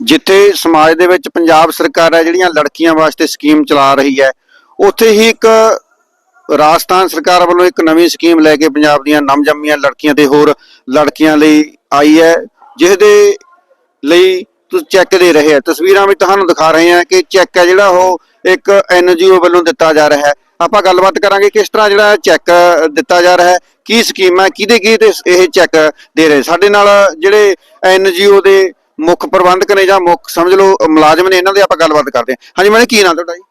ਜਿੱਥੇ ਸਮਾਜ ਦੇ ਵਿੱਚ ਪੰਜਾਬ ਸਰਕਾਰ ਹੈ, ਜਿਹੜੀਆਂ ਲੜਕੀਆਂ ਵਾਸਤੇ ਸਕੀਮ ਚਲਾ ਰਹੀ ਹੈ, ਉੱਥੇ ਹੀ ਇੱਕ ਰਾਜਸਥਾਨ ਸਰਕਾਰ ਵੱਲੋਂ ਇੱਕ ਨਵੀਂ ਸਕੀਮ ਲੈ ਕੇ ਪੰਜਾਬ ਦੀਆਂ ਨਵਜੰਮੀਆਂ ਲੜਕੀਆਂ ਤੇ ਹੋਰ ਲੜਕੀਆਂ ਲਈ ਆਈ ਹੈ ਜਿਸ ਦੇ ਲਈ ਤੁਸੀਂ ਚੈੱਕ ਦੇ ਰਹੇ ਆ ਤਸਵੀਰਾਂ ਵਿੱਚ ਤੁਹਾਨੂੰ ਦਿਖਾ ਰਹੇ ਹਾਂ ਕਿ ਚੈੱਕ ਹੈ ਜਿਹੜਾ ਉਹ ਇੱਕ ਐਨਜੀਓ ਵੱਲੋਂ ਦਿੱਤਾ ਜਾ ਰਿਹਾ ਹੈ। ਆਪਾਂ ਗੱਲਬਾਤ ਕਰਾਂਗੇ ਕਿਸ ਤਰ੍ਹਾਂ ਜਿਹੜਾ ਚੈੱਕ ਦਿੱਤਾ ਜਾ ਰਿਹਾ ਹੈ, ਕੀ ਸਕੀਮ ਹੈ ਕਿਹਦੇ ਕਿਹਦੇ ਇਹ ਚੈੱਕ ਦੇ ਰਹੇ। ਸਾਡੇ ਨਾਲ ਜਿਹੜੇ ਐਨਜੀਓ ਦੇ ਮੁੱਖ ਪ੍ਰਬੰਧਕ ਨੇ ਜਾਂ ਮੁੱਖ ਸਮਝ ਲਓ ਮੁਲਾਜ਼ਮ ਨੇ ਇਹਨਾਂ ਦੇ ਆਪਾਂ ਗੱਲਬਾਤ ਕਰਦੇ ਹਾਂ। ਹਾਂਜੀ ਮੈਨੇ ਕੀ ਨਾਮ ਤੁਹਾਡਾ ਜੀ?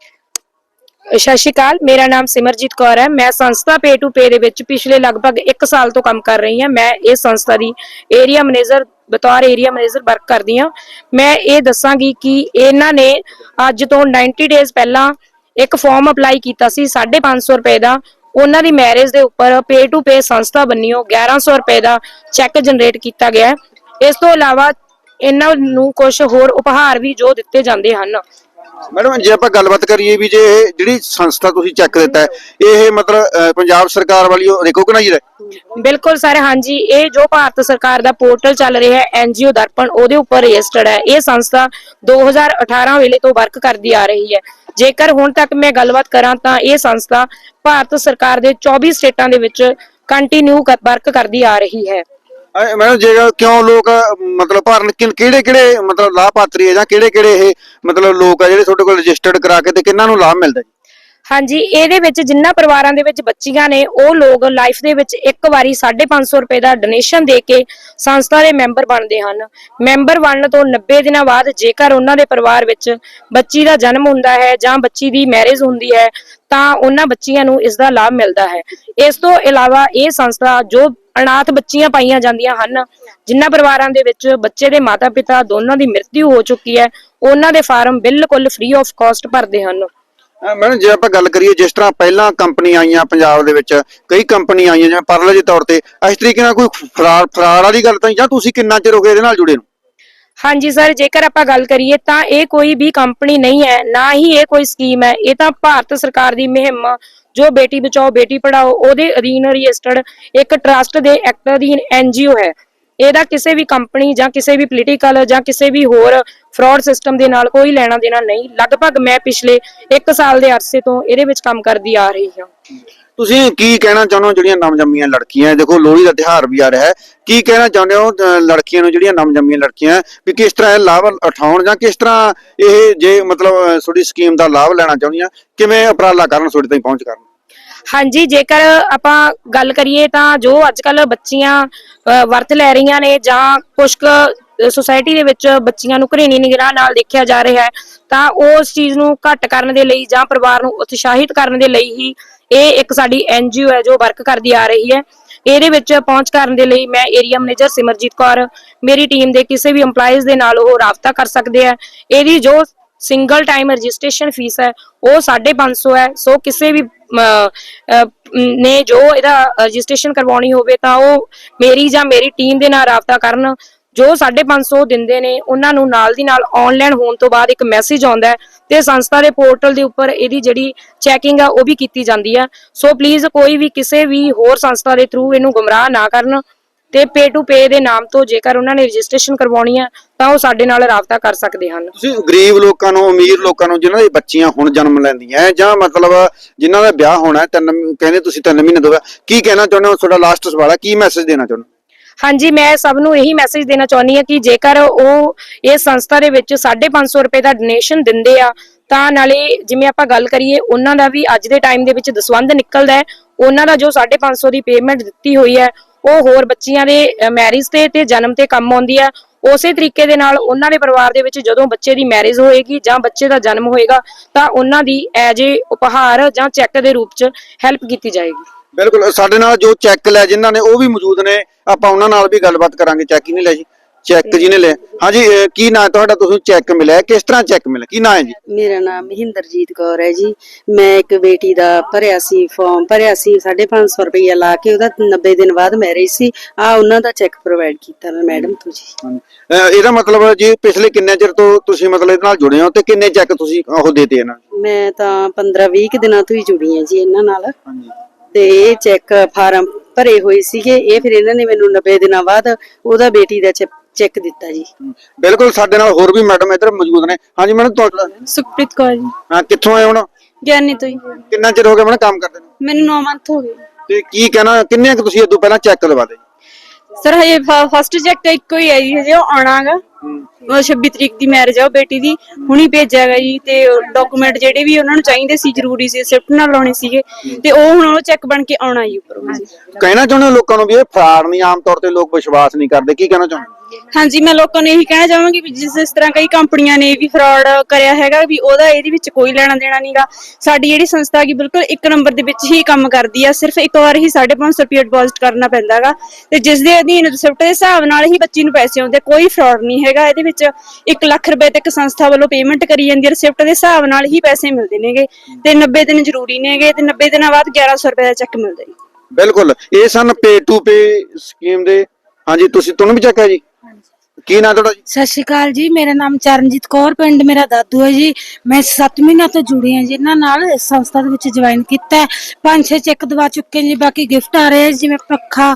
ਸਤਿ ਸ਼੍ਰੀ ਅਕਾਲ, ਮੇਰਾ ਨਾਮ ਸਿਮਰਜੀਤ ਕੌਰ ਹੈ। ਮੈਂ ਸੰਸਥਾ ਪੇ ਟੂ ਪੇ ਦੇ ਵਿੱਚ ਪਿਛਲੇ ਲਗਭਗ 1 ਸਾਲ ਤੋਂ ਕੰਮ ਕਰ ਰਹੀ ਹਾਂ। ਮੈਂ ਇਸ ਸੰਸਥਾ ਦੀ ਏਰੀਆ ਮੈਨੇਜਰ ਬਤੌਰ ਏਰੀਆ ਮੈਨੇਜਰ ਵਰਕ ਕਰਦੀ ਹਾਂ। ਮੈਂ ਇਹ ਦੱਸਾਂਗੀ ਕਿ ਇਹਨਾਂ ਨੇ ਅੱਜ ਤੋਂ 90 ਡੇਜ਼ ਪਹਿਲਾਂ ਇੱਕ ਫਾਰਮ ਅਪਲਾਈ ਕੀਤਾ ਸੀ 550 ਰੁਪਏ ਦਾ। ਉਹਨਾਂ ਦੀ ਮੈਰਿਜ ਦੇ ਉੱਪਰ ਪੇ ਟੂ ਪੇ ਸੰਸਥਾ ਬੰਨਿਓ 1100 ਰੁਪਏ ਦਾ ਚੈੱਕ ਜਨਰੇਟ ਕੀਤਾ ਗਿਆ। ਇਸ ਤੋਂ ਇਲਾਵਾ ਇਹਨਾਂ ਨੂੰ ਕੁਝ ਹੋਰ ਉਪਹਾਰ ਵੀ ਜੋ ਦਿੱਤੇ ਜਾਂਦੇ ਹਨ। ਮੈਡਮ ਜੇ ਆਪਾਂ ਗੱਲਬਾਤ ਕਰੀਏ ਵੀ ਜੇ ਇਹ ਜਿਹੜੀ ਸੰਸਥਾ ਤੁਸੀਂ ਚੈੱਕ ਦਿੱਤਾ ਹੈ ਇਹ ਮਤਲਬ ਅਹ, ਪੰਜਾਬ ਸਰਕਾਰ ਵਾਲੀ ਰਿਕੋਗਨਾਈਜ਼ਡ ਹੈ ਬਿਲਕੁਲ ਸਰ ਹਾਂਜੀ ਇਹ ਜੋ ਭਾਰਤ ਸਰਕਾਰ ਦਾ ਪੋਰਟਲ ਚੱਲ ਰਿਹਾ ਹੈ ਐਨਜੀਓ ਦਰਪਣ ਉਹਦੇ ਉੱਪਰ ਰਜਿਸਟਰਡ ਹੈ। ਇਹ ਸੰਸਥਾ 2018 ਵੇਲੇ ਤੋਂ ਵਰਕ ਕਰਦੀ ਆ ਰਹੀ ਹੈ। ਜੇਕਰ ਹੁਣ ਤੱਕ ਮੈਂ ਗੱਲਬਾਤ ਕਰਾਂ ਤਾਂ ਇਹ ਸੰਸਥਾ ਭਾਰਤ ਸਰਕਾਰ ਦੇ 24 ਸਟੇਟਾਂ ਦੇ ਵਿੱਚ ਕੰਟੀਨਿਊ ਵਰਕ ਕਰਦੀ ਆ ਰਹੀ ਹੈ। ਅਹ, ਮੈਡਮ ਜੇ ਕਿਉਂ ਲੋਕ ਮਤਲਬ ਭਰਨ ਕਿਹੜੇ ਕਿਹੜੇ ਮਤਲਬ ਲਾਭਪਾਤਰੀ ਹੈ ਜਾਂ ਕਿਹੜੇ ਕਿਹੜੇ ਇਹ ਮਤਲਬ ਲੋਕ ਆ ਜਿਹੜੇ ਤੁਹਾਡੇ ਕੋਲ ਰਜਿਸਟਰਡ ਕਰਾ ਕੇ ਤੇ ਕਿੰਨਾਂ ਨੂੰ ਲਾਭ ਮਿਲਦਾ ਜੀ? ਹਾਂਜੀ, ਇਹਦੇ ਵਿੱਚ ਜਿੰਨਾ ਪਰਿਵਾਰਾਂ ਦੇ ਵਿੱਚ ਬੱਚੀਆਂ ਨੇ, ਉਹ ਲੋਕ ਲਾਈਫ ਦੇ ਵਿੱਚ ਇੱਕ ਵਾਰੀ 550 ਰੁਪਏ ਦਾ ਡੋਨੇਸ਼ਨ ਦੇ ਕੇ ਸੰਸਥਾ ਦੇ ਮੈਂਬਰ ਬਣਦੇ ਹਨ। ਮੈਂਬਰ ਬਣਨ ਤੋਂ 90 ਦਿਨਾਂ ਬਾਅਦ ਜੇਕਰ ਉਹਨਾਂ ਦੇ ਪਰਿਵਾਰ ਵਿੱਚ ਬੱਚੀ ਦਾ ਜਨਮ ਹੁੰਦਾ ਹੈ ਜਾਂ ਬੱਚੀ ਦੀ ਮੈਰਿਜ ਹੁੰਦੀ ਹੈ, ਤਾਂ ਉਹਨਾਂ ਬੱਚੀਆਂ ਨੂੰ ਇਸ ਦਾ ਲਾਭ ਮਿਲਦਾ ਹੈ। ਇਸ ਤੋਂ ਇਲਾਵਾ ਇਹ ਸੰਸਥਾ ਜੋ ਅਨਾਥ ਬੱਚੀਆਂ ਪਾਈਆਂ ਜਾਂਦੀਆਂ ਹਨ ਜਿਨ੍ਹਾਂ ਪਰਿਵਾਰਾਂ ਦੇ ਵਿੱਚ ਬੱਚੇ ਦੇ ਮਾਤਾ-ਪਿਤਾ ਦੋਨਾਂ ਦੀ ਮ੍ਰਿਤਿੂ ਹੋ ਚੁੱਕੀ ਹੈ, ਉਹਨਾਂ ਦੇ ਫਾਰਮ ਬਿਲਕੁਲ ਫ੍ਰੀ ਆਫ ਕਾਸਟ ਭਰਦੇ ਹਨ। ਮੈਡਮ, ਜੇ ਆਪਾਂ ਗੱਲ ਕਰੀਏ ਜਿਸ ਤਰ੍ਹਾਂ ਪਹਿਲਾਂ ਕੰਪਨੀ ਆਈਆਂ ਪੰਜਾਬ ਦੇ ਵਿੱਚ, ਕਈ ਕੰਪਨੀ ਆਈਆਂ ਜਿਵੇਂ ਪਰਲੇ ਦੇ ਤੌਰ ਤੇ, ਇਸ ਤਰੀਕੇ ਨਾਲ ਕੋਈ ਫਰਾਡ ਫਰਾਡ ਵਾਲੀ ਗੱਲ ਤਾਂ ਜਾਂ ਤੁਸੀਂ ਕਿੰਨਾ ਚਿਰ ਹੋ ਗਿਆ ਇਹਦੇ ਨਾਲ ਜੁੜੇ ਨੂੰ? ਹਾਂਜੀ ਸਰ, ਜੇਕਰ ਆਪਾਂ ਗੱਲ ਕਰੀਏ ਤਾਂ ਇਹ ਕੋਈ ਵੀ ਕੰਪਨੀ ਨਹੀਂ ਹੈ, ਨਾ ਹੀ ਇਹ ਕੋਈ ਸਕੀਮ ਹੈ, ਇਹ ਤਾਂ ਭਾਰਤ ਸਰਕਾਰ ਦੀ ਮੁਹਿੰਮ, ਜੋ ਬੇਟੀ ਬਚਾਓ, ਬੇਟੀ ਪੜਾਓ ਉਹਦੇ ਅਧੀਨ ਰਜਿਸਟਰਡ ਇੱਕ ਟਰਸਟ ਦੇ ਐਕਟ ਅਧੀਨ ਐਨਜੀਓ ਹੈ। ਇਹਦਾ ਕਿਸੇ ਵੀ ਕੰਪਨੀ ਜਾਂ ਕਿਸੇ ਵੀ ਪੋਲੀਟੀਕਲ ਜਾਂ ਕਿਸੇ ਵੀ ਹੋਰ ਫਰਾਡ ਸਿਸਟਮ ਦੇ ਨਾਲ ਕੋਈ ਲੈਣਾ ਦੇਣਾ ਨਹੀਂ। ਲਗਭਗ ਮੈਂ ਪਿਛਲੇ 1 ਸਾਲ ਦੇ ਅਰਸੇ ਤੋਂ ਇਹਦੇ ਵਿੱਚ ਕੰਮ ਕਰਦੀ ਆ ਰਹੀ ਹਾਂ। ਤੁਸੀਂ ਕੀ ਕਹਿਣਾ ਚਾਹੁੰਦੇ ਹੋ ਜਿਹੜੀਆਂ ਨਵਜੰਮੀਆਂ ਲੜਕੀਆਂ? ਦੇਖੋ, ਲੋਹੜੀ ਦਾ ਤਿਉਹਾਰ ਵੀ ਆ ਰਿਹਾ ਹੈ। ਕੀ ਕਹਿਣਾ ਚਾਹੁੰਦੇ ਹੋ ਲੜਕੀਆਂ ਨੂੰ ਜਿਹੜੀਆਂ ਨਵਜੰਮੀਆਂ ਲੜਕੀਆਂ ਵੀ ਕਿਸ ਤਰ੍ਹਾਂ ਇਹ ਲਾਭ ਉਠਾਉਣ ਜਾਂ ਕਿਸ ਤਰ੍ਹਾਂ ਇਹ ਜੇ ਮਤਲਬ ਤੁਹਾਡੀ ਸਕੀਮ ਦਾ ਲਾਭ ਲੈਣਾ ਚਾਹੁੰਦੀਆਂ, ਕਿਵੇਂ ਉਪਰਾਲਾ ਕਰਨ, ਤੁਹਾਡੇ ਤਾਈਂ ਪਹੁੰਚ ਕਰਨ? ਹਾਂਜੀ, ਜੇਕਰ ਆਪਾਂ ਗੱਲ ਕਰੀਏ ਤਾਂ ਜੋ ਅੱਜਕੱਲ ਬੱਚੀਆਂ ਵਰਤ ਲੈ ਰਹੀਆਂ ਨੇ ਜਾਂ ਕੁਝ ਕੁ ਦੇ ਵਿੱਚ ਬੱਚੀਆਂ ਨੂੰ ਘਰੇਣੀ ਨਿਗਰਾਹ ਨਾਲ ਦੇਖਿਆ ਜਾ ਰਿਹਾ ਹੈ, ਤਾਂ ਉਸ ਚੀਜ਼ ਨੂੰ ਘੱਟ ਕਰਨ ਦੇ ਲਈ ਜਾਂ ਪਰਿਵਾਰ ਨੂੰ ਉਤਸ਼ਾਹਿਤ ਕਰਨ ਦੇ ਲਈ ਹੀ ਇਹ ਇੱਕ ਸਾਡੀ ਐਨਜੀਓ ਹੈ ਜੋ ਵਰਕ ਕਰਦੀ ਆ ਰਹੀ ਹੈ। ਇਹਦੇ ਵਿੱਚ ਪਹੁੰਚ ਕਰਨ ਦੇ ਲਈ ਮੈਂ ਏਰੀਆ ਮੈਨੇਜਰ ਸਿਮਰਜੀਤ ਕੌਰ, ਮੇਰੀ ਟੀਮ ਦੇ ਕਿਸੇ ਵੀ EMPLOYEES ਦੇ ਨਾਲ ਉਹ ਰਾਬਤਾ ਕਰ ਸਕਦੇ ਆ ਇਹਦੀ ਜੋ ਸਿੰਗਲ ਟਾਈਮ ਰਜਿਸਟ੍ਰੇਸ਼ਨ ਫੀਸ ਹੈ, ਉਹ 550 ਹੈ, ਸੋ ਕਿਸੇ ਵੀ ਨੇ ਜੋ ਇਹਦਾ ਰਜਿਸਟ੍ਰੇਸ਼ਨ ਕਰਵਾਉਣੀ ਹੋਵੇ ਤਾਂ ਉਹ ਮੇਰੀ ਜਾਂ ਮੇਰੀ ਟੀਮ ਦੇ ਨਾਲ ਰਾਬਤਾ ਕਰਨ, ਜੋ 550 ਦਿੰਦੇ ਨੇ, ਉਹਨਾਂ ਨੂੰ ਨਾਲ ਦੀ ਨਾਲ ਆਨਲਾਈਨ ਹੋਣ ਤੋਂ ਬਾਅਦ ਇੱਕ ਮੈਸੇਜ ਆਉਂਦਾ ਤੇ ਸੰਸਥਾ ਦੇ ਪੋਰਟਲ ਦੇ ਉੱਪਰ ਇਹਦੀ ਜਿਹੜੀ ਚੈਕਿੰਗ ਆ, ਉਹ ਵੀ ਕੀਤੀ ਜਾਂਦੀ ਹੈ। ਸੋ ਪਲੀਜ਼ ਕੋਈ ਵੀ ਕਿਸੇ ਵੀ ਹੋਰ ਸੰਸਥਾ ਦੇ ਥਰੂ ਇਹਨੂੰ ਗੁੰਮਰਾਹ ਨਾ ਕਰਨ ਤੇ ਪੇ ਟੂ ਪੇ ਦੇ ਨਾਮ ਤੋਂ ਜੇਕਰ ਉਹਨਾਂ ਨੇ ਰਜਿਸਟ੍ਰੇਸ਼ਨ ਕਰਵਾਉਣੀ ਹੈ ਤਾਂ ਉਹ ਸਾਡੇ ਨਾਲ ਰਾਬਤਾ ਕਰ ਸਕਦੇ ਹਨ। ਤੁਸੀਂ ਗਰੀਬ ਲੋਕਾਂ ਨੂੰ ਅਮੀਰ ਲੋਕਾਂ ਨੂੰ ਜਿਨ੍ਹਾਂ ਦੀ ਬੱਚੀਆਂ ਹੁਣ ਜਨਮ ਲੈਂਦੀਆਂ ਜਾਂ ਮਤਲਬ ਜਿਨ੍ਹਾਂ ਦਾ ਵਿਆਹ ਹੋਣਾ ਹੈ, ਤਿੰਨ ਕਹਿੰਦੇ ਤੁਸੀਂ ਤਿੰਨ ਮਹੀਨੇ ਬਾਅਦ ਕੀ ਕਹਿਣਾ ਚਾਹੁੰਦੇ ਹੋ? ਤੁਹਾਡਾ ਲਾਸਟ ਸਵਾਲ ਹੈ ਕੀ ਮੈਸੇਜ ਦੇਣਾ ਚਾਹੁੰਦੇ ਹੋ? ਹਾਂਜੀ ਮੈਂ ਸਭ ਨੂੰ ਇਹੀ ਮੈਸੇਜ ਦੇਣਾ ਚਾਹੁੰਦੀ ਹਾਂ ਕਿ ਜੇਕਰ ਉਹ ਇਹ ਸੰਸਥਾ ਦੇ ਵਿੱਚ 550 ਰੁਪਏ ਦਾ ਡੋਨੇਸ਼ਨ ਦਿੰਦੇ ਆ ਤਾਂ ਨਾਲੇ ਜਿਵੇਂ ਆਪਾਂ ਗੱਲ ਕਰੀਏ ਉਹਨਾਂ ਦਾ ਵੀ ਅੱਜ ਦੇ ਟਾਈਮ ਦੇ ਵਿੱਚ ਦਸਵੰਧ ਨਿਕਲਦਾ ਹੈ ਉਹਨਾਂ ਦਾ ਜੋ 550 ਦੀ ਪੇਮੈਂਟ ਦਿੱਤੀ ਹੋਈ ਹੈ ਉਹ ਹੋਰ ਬੱਚੀਆਂ ਦੇ ਮੈਰਿਜ ਤੇ ਤੇ ਜਨਮ ਤੇ ਕੰਮ ਆਉਂਦੀ ਹੈ ਉਸੇ ਤਰੀਕੇ ਦੇ ਨਾਲ ਉਹਨਾਂ ਦੇ ਪਰਿਵਾਰ ਦੇ ਵਿੱਚ ਜਦੋਂ ਬੱਚੇ ਦੀ ਮੈਰਿਜ ਹੋਏਗੀ ਜਾਂ ਬੱਚੇ ਦਾ ਜਨਮ ਹੋਏਗਾ, ਤਾਂ ਉਹਨਾਂ ਦੀ ਐਜ ਏ ਉਪਹਾਰ ਜਾਂ ਚੈੱਕ ਦੇ ਰੂਪ 'ਚ ਹੈਲਪ ਕੀਤੀ ਜਾਏਗੀ। ਬਿਲਕੁਲ, ਸਾਡੇ ਨਾਲ ਜੋ ਚੈੱਕ ਲੈ ਜਿਨ੍ਹਾਂ ਨੇ, ਉਹ ਵੀ ਮੌਜੂਦ ਨੇ। ਆਪਾਂ ਉਹਨਾਂ ਨਾਲ ਵੀ ਗੱਲਬਾਤ ਕਰਾਂਗੇ ਚੈੱਕ ਹੀ ਨਹੀਂ ਲੈ ਜੀ। ਚੈੱਕ ਜਿਹਨੇ ਲਿਆ। ਹਾਂਜੀ ਅਹ, ਕੀ ਨਾਂ ਤੁਹਾਡਾ? ਤੁਸੀਂ ਚੈੱਕ ਮਿਲਿਆ ਕਿਸ ਤਰ੍ਹਾਂ ਚੈੱਕ ਮਿਲਿਆ? ਕੀ ਨਾਂ ਹੈ ਜੀ? ਮੇਰਾ ਨਾਮ ਮਹਿੰਦਰਜੀਤ ਕੌਰ ਹੈ ਜੀ। ਮੈਂ ਇੱਕ ਬੇਟੀ ਦਾ ਭਰਿਆ ਸੀ ਫਾਰਮ ਭਰਿਆ ਸੀ 550 ਰੁਪਈਆ ਲਾ ਕੇ ਉਹਦਾ 90 ਦਿਨ ਬਾਅਦ ਮੈਰਿਜ ਸੀ। ਆ ਉਹਨਾਂ ਦਾ ਚੈੱਕ ਪ੍ਰੋਵਾਈਡ ਕੀਤਾ ਮੈਂ ਮੈਡਮ ਤੋਂ ਜੀ। ਅਹ, ਇਹਦਾ ਮਤਲਬ ਜੀ ਪਿਛਲੇ ਕਿੰਨੇ ਚਿਰ ਤੋਂ ਤੁਸੀਂ ਮਤਲਬ ਇਹਦੇ ਨਾਲ ਜੁੜੇ ਹੋ ਤੇ ਕਿੰਨੇ ਚੈੱਕ ਤੁਸੀਂ ਉਹ ਦੇਤੇ ਇਹਨਾਂ ਨੂੰ? ਮੈਂ ਤਾਂ 15 20 ਦਿਨਾਂ ਤੋਂ ਹੀ ਜੁੜੀ ਹਾਂ ਜੀ ਇਹਨਾਂ ਨਾਲ। ਹਾਂਜੀ। ਤੇ ਇਹ ਚੈੱਕ ਫਾਰਮ ਭਰੇ ਹੋਏ ਸੀਗੇ। ਇਹ ਫਿਰ ਇਹਨਾਂ ਨੇ ਮੈਨੂੰ 90 ਦਿਨਾਂ ਬਾਅਦ ਉਹਦਾ ਬੇਟੀ ਦਾ ਚੈੱਕ ਦਿੱਤਾ ਜੀ। ਬਿਲਕੁਲ ਸਾਡੇ ਨਾਲ ਹੋਰ ਵੀ ਮੈਡਮ ਇੱਧਰ ਮੌਜੂਦ ਨੇ। ਹਾਂਜੀ ਮੈਡਮ ਤੁਹਾਡਾ ਸੁਖਪ੍ਰੀਤ ਕੌਰ ਜੀ। ਹਾਂ ਕਿੱਥੋਂ ਆਏ ਹੁਣ? ਗਿਆਨੀ ਤੋਂ ਹੀ। ਕਿੰਨਾ ਚਿਰ ਹੋ ਗਿਆ ਮੈਡਮ ਕੰਮ ਕਰਦੇ ਨੂੰ? ਮੈਨੂੰ 9 ਮੰਥ ਹੋ ਗਏ। ਤੇ ਕੀ ਕਹਿਣਾ ਕਿੰਨੇ ਕੁ ਤੁਸੀਂ ਇਦੋਂ ਪਹਿਲਾਂ ਚੈੱਕ ਕਰਵਾਦੇ ਸਰ ਹਜੇ ਫਸਟ ਚੈੱਕ ਤਾਂ ਇੱਕੋ ਹੀ ਹੈ ਜੀ ਹਜੇ ਉਹ ਆਉਣਾਗਾ। 26 ਤਰੀਕ ਦੀ ਮੈਰਿਜ ਆ ਉਹ ਬੇਟੀ ਦੀ ਹੁਣੀ ਭੇਜਿਆਗਾ ਜੀ ਤੇ ਡਾਕੂਮੈਂਟ ਜਿਹੜੇ ਵੀ ਉਹਨਾਂ ਨੂੰ ਚਾਹੀਦੇ ਸੀ ਜ਼ਰੂਰੀ ਸੀ ਸਿਫਟ ਨਾਲ ਲਾਉਣੇ ਸੀਗੇ ਤੇ ਉਹ ਹੁਣ ਉਹ ਚੈੱਕ ਬਣ ਕੇ ਆਉਣਾ ਜੀ ਉੱਪਰੋਂ ਜੀ। ਕਹਿਣਾ ਚਾਹੁੰਦੇ ਹੋ ਲੋਕਾਂ ਨੂੰ ਵੀ ਇਹ ਫਰਾਡ ਨਹੀਂ ਆਮ ਤੌਰ ਤੇ ਲੋਕ ਵਿਸ਼ਵਾਸ ਨਹੀਂ ਕਰਦੇ ਕੀ ਕਹਿਣਾ ਚਾਹੁੰਦੇ ਹਾਂਜੀ ਮੈਂ ਲੋਕਾਂ ਨੂੰ ਇਹੀ ਕਹਿਣਾ ਚਾਹਾਂਗੀ ਵੀ ਜਿਸ ਇਸ ਤਰ੍ਹਾਂ ਕਈ ਕੰਪਨੀਆਂ ਨੇ ਵੀ ਫਰਾਡ ਕਰਿਆ ਹੈਗਾ ਵੀ ਉਹਦਾ ਇਹਦੇ ਵਿੱਚ ਕੋਈ ਲੈਣਾ ਦੇਣਾ ਨਹੀਂਗਾ ਸਾਡੀ ਜਿਹੜੀ ਸੰਸਥਾ ਕੀ ਬਿਲਕੁਲ ਇੱਕ ਨੰਬਰ ਦੇ ਵਿੱਚ ਹੀ ਕੰਮ ਕਰਦੀ ਆ ਸਿਰਫ ਇੱਕ ਵਾਰ ਹੀ 550 ਰੁਪਏ ਡਿਪੋਜ਼ਿਟ ਕਰਨਾ ਪੈਂਦਾਗਾ ਤੇ ਜਿਸ ਦੇ ਅਧੀਨ ਰਿਸਿਪਟ ਦੇ ਹਿਸਾਬ ਨਾਲ ਹੀ ਬੱਚੀ ਨੂੰ ਪੈਸੇ ਆਉਂਦੇ ਕੋਈ ਫਰਾਡ ਨਹੀਂ ਹੈਗਾ ਇਹਦੇ ਵਿੱਚ 1 ਲੱਖ ਰੁਪਏ ਤੱਕ ਸੰਸਥਾ ਵੱਲੋਂ ਪੇਮੈਂਟ ਕਰੀ ਜਾਂਦੀ ਹੈ। ਰਿਸਿਪਟ ਦੇ ਹਿਸਾਬ ਨਾਲ ਹੀ ਪੈਸੇ ਮਿਲਦੇ ਨੇਗੇ ਤੇ 90 ਦਿਨ ਜ਼ਰੂਰੀ ਨੇਗੇ ਤੇ 90 ਦਿਨਾਂ ਬਾਅਦ 1100 ਰੁਪਏ ਦਾ ਚੈੱਕ ਮਿਲਦਾ ਜੀ। ਬਿਲਕੁਲ। ਇਹ ਸਨ ਪੇ ਟੂ ਪੇ ਸਕੀਮ ਦੇ। ਹਾਂਜੀ ਤੁਸੀਂ ਤੁਹਾਨੂੰ ਵੀ ਚੱਕ ਹੈ ਜੀ ਕੀ ਨਾਂ ਤੁਹਾਡਾ ਜੀ? ਸਤਿ ਸ਼੍ਰੀ ਅਕਾਲ ਜੀ ਮੇਰਾ ਨਾਮ ਚਰਨਜੀਤ ਕੌਰ ਪਿੰਡ ਮੇਰਾ ਦਾਦੂ ਹੈ ਜੀ। ਮੈਂ 7 ਮਹੀਨਿਆਂ ਤੋਂ ਜੁੜੀ ਹਾਂ ਜੀ ਇਹਨਾਂ ਨਾਲ ਇਸ ਸੰਸਥਾ ਦੇ ਵਿੱਚ ਜੁਆਇਨ ਕੀਤਾ ਹੈ। ਪੰਜ ਛੇ ਚੈੱਕ ਦਵਾ ਚੁੱਕੇ ਜੀ ਬਾਕੀ ਗਿਫਟ ਆ ਰਹੇ ਜਿਵੇਂ ਪੱਖਾ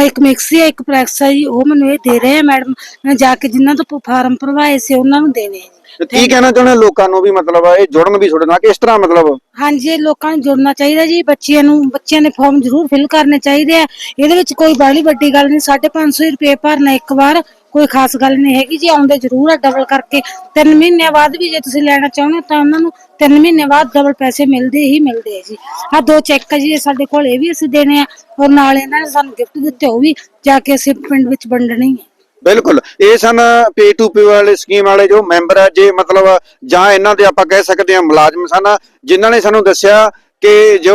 ਇੱਕ ਮਿਕਸੀ ਹੈ, ਇੱਕ ਪ੍ਰੈਸ ਹੈ ਜੀ, ਉਹ ਮੈਨੂੰ ਇਹ ਦੇ ਰਹੇ ਆ ਮੈਡਮ। ਮੈਂ ਜਾ ਕੇ ਜਿਨ੍ਹਾਂ ਤੋਂ ਫਾਰਮ ਭਰਵਾਏ ਸੀ, ਉਹਨਾਂ ਨੂੰ ਦੇਣੇ ਆ ਜੀ। ਤੇ ਕੀ ਕਹਿਣਾ ਚਾਹੁੰਦੇ ਲੋਕਾਂ ਨੂੰ ਵੀ ਮਤਲਬ ਇਹ ਜੁੜਨ ਵੀ ਤੁਹਾਡੇ ਨਾਲ ਕਿਸ ਤਰ੍ਹਾਂ ਮਤਲਬ ਹਾਂਜੀ ਲੋਕਾਂ ਨੂੰ ਜੁੜਨਾ ਚਾਹੀਦਾ ਜੀ, ਬੱਚਿਆਂ ਨੂੰ, ਬੱਚਿਆਂ ਦੇ ਫਾਰਮ ਜ਼ਰੂਰ ਫਿਲ ਕਰਨੇ ਚਾਹੀਦੇ ਆ। ਇਹਦੇ ਵਿੱਚ ਕੋਈ ਬਾਹਲੀ ਵੱਡੀ ਗੱਲ ਨਹੀਂ 550 ਰੁਪਏ ਭਰਨਾ ਇੱਕ ਵਾਰ, ਕੋਈ ਖਾਸ ਗੱਲ ਨਹੀਂ ਹੈਗੀ ਜੀ, ਆਉਂਦੇ ਜ਼ਰੂਰ ਆ ਡਬਲ ਕਰਕੇ। ਤਿੰਨ ਮਹੀਨਿਆਂ ਬਾਅਦ ਵੀ ਜੇ ਤੁਸੀਂ ਲੈਣਾ ਚਾਹੁੰਦੇ ਤਾਂ ਉਹਨਾਂ ਨੂੰ ਤਿੰਨ ਮਹੀਨੇ ਬਾਅਦ ਡਬਲ ਪੈਸੇ ਮਿਲਦੇ ਹੀ ਮਿਲਦੇ ਆ ਜੀ। ਆ ਦੋ ਚੈੱਕ ਜੀ ਸਾਡੇ ਕੋਲ, ਇਹ ਵੀ ਅਸੀਂ ਦੇਣੇ ਆ, ਔਰ ਨਾਲ ਇਹਨਾਂ ਨੇ ਸਾਨੂੰ ਗਿਫਟ ਦਿੱਤੇ, ਉਹ ਵੀ ਜਾ ਕੇ ਅਸੀਂ ਪਿੰਡ ਵਿੱਚ ਵੰਡਣੇ ਆ। ਬਿਲਕੁਲ। ਇਹ ਸਨ ਪੇ ਟੂ ਪੇ ਵਾਲੇ ਸਕੀਮ ਵਾਲੇ ਜੋ ਮੈਂਬਰ ਹੈ ਜੇ ਮਤਲਬ ਜਾਂ ਇਹਨਾਂ ਦੇ ਆਪਾਂ ਕਹਿ ਸਕਦੇ ਹਾਂ ਮੁਲਾਜ਼ਮ ਸਨ ਜਿਨ੍ਹਾਂ ਨੇ ਸਾਨੂੰ ਦੱਸਿਆ ਕਿ ਜੋ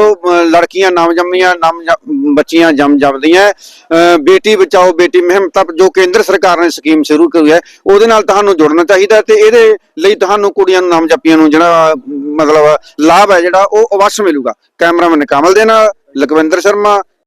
ਲੜਕੀਆਂ ਨਵ ਜੰਮੀਆਂ ਨਵ ਬੱਚੀਆਂ ਜੰਮ ਜੰਮਦੀਆਂ ਅ, ਬੇਟੀ ਬਚਾਓ ਬੇਟੀ ਮੁਹਿੰਮ ਤੱਕ ਜੋ ਕੇਂਦਰ ਸਰਕਾਰ ਨੇ ਸਕੀਮ ਸ਼ੁਰੂ ਕੀਤੀ ਹੈ ਉਹਦੇ ਨਾਲ ਤੁਹਾਨੂੰ ਜੁੜਨਾ ਚਾਹੀਦਾ ਤੇ ਇਹਦੇ ਲਈ ਤੁਹਾਨੂੰ ਕੁੜੀਆਂ ਨੂੰ ਨਾਮ ਜੱਪੀਆਂ ਨੂੰ ਜਿਹੜਾ ਮਤਲਬ ਲਾਭ ਹੈ ਜਿਹੜਾ ਉਹ ਅਵਸ਼ ਮਿਲੂਗਾ। ਕੈਮਰਾਮੈਨ ਕਮਲ ਦੇ ਨਾਲ ਲਖਵਿੰਦਰ ਸ਼ਰਮਾ